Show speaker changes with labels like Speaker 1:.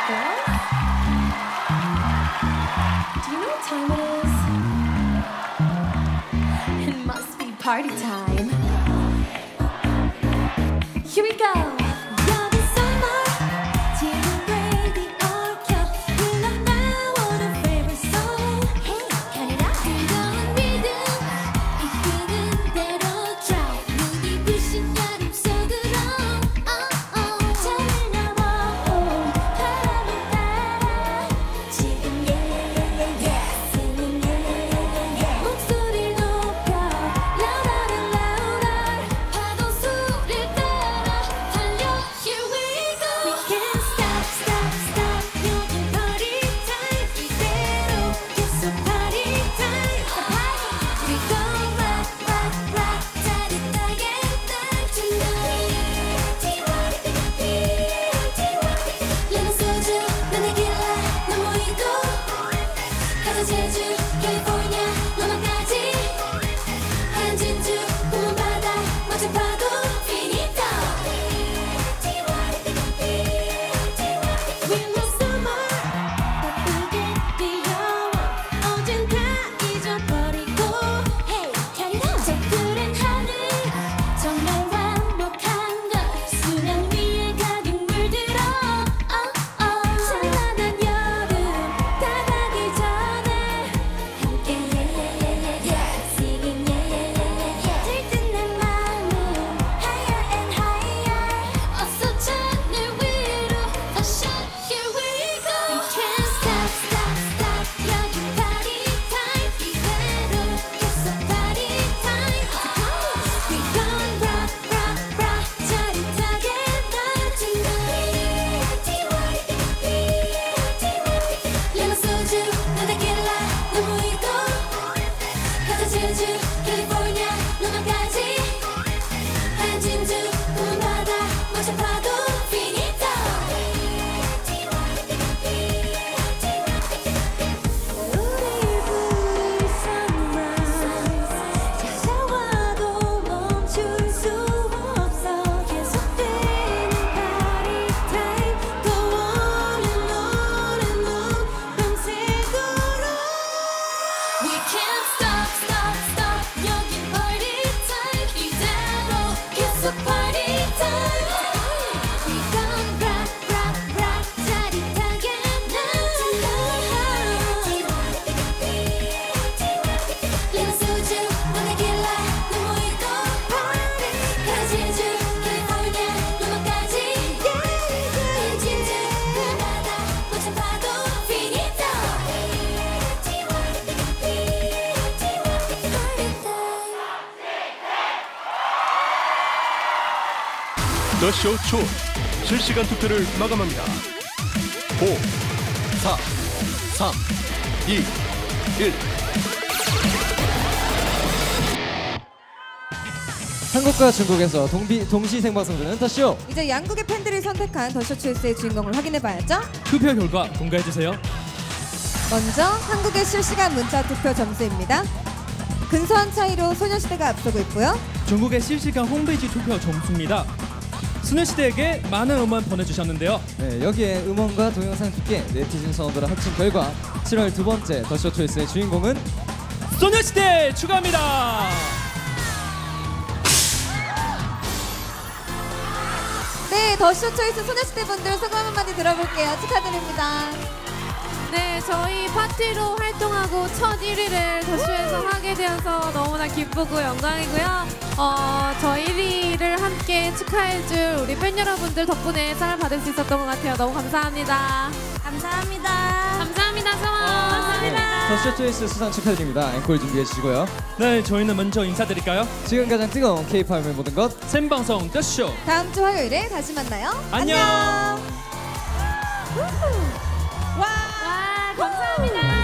Speaker 1: Do you know what time it is? It must be party time.
Speaker 2: 더쇼 초 실시간 투표를 마감합니다. 5, 4, 3, 2, 1.
Speaker 3: 한국과 중국에서 동비, 동시 생방송되는 더쇼
Speaker 4: 이제 양국의 팬들이 선택한 더쇼츠의 주인공을 확인해봐야죠.
Speaker 5: 투표 결과 공개해 주세요.
Speaker 4: 먼저 한국의 실시간 문자 투표 점수입니다. 근소한 차이로 소녀시대가 앞서고 있고요.
Speaker 5: 중국의 실시간 홈페이지 투표 점수입니다. 소녀시대에게 많은 응원 보내주셨는데요.
Speaker 3: 네, 여기에 음원과 동영상 두께 네티즌 선호도를 합친 결과 7월 두 번째 더쇼 초이스의 주인공은
Speaker 5: 소녀시대 추가합니다.
Speaker 4: 네, 더쇼 초이스 소녀시대 분들 소감 한마디 들어볼게요. 축하드립니다.
Speaker 6: 네, 저희 파티로 활동하고 첫 1위를 더쇼에서 하게 되어서 너무나 기쁘고 영광이고요. 어, 저 1위를 함께 축하해줄 우리 팬 여러분들 덕분에 사랑 받을 수 있었던 것 같아요. 너무 감사합니다. 감사합니다. 감사합니다, 성원. 감사합니다.
Speaker 3: 더쇼 초이스 수상 축하드립니다. 앵콜 준비해 주시고요.
Speaker 5: 네, 저희는 먼저 인사드릴까요?
Speaker 3: 지금 가장 뜨거운 K-팝의 모든 것
Speaker 5: 생방송 더쇼.
Speaker 4: 다음 주 화요일에 다시 만나요.
Speaker 5: 안녕.
Speaker 4: 우후. 감사합니다.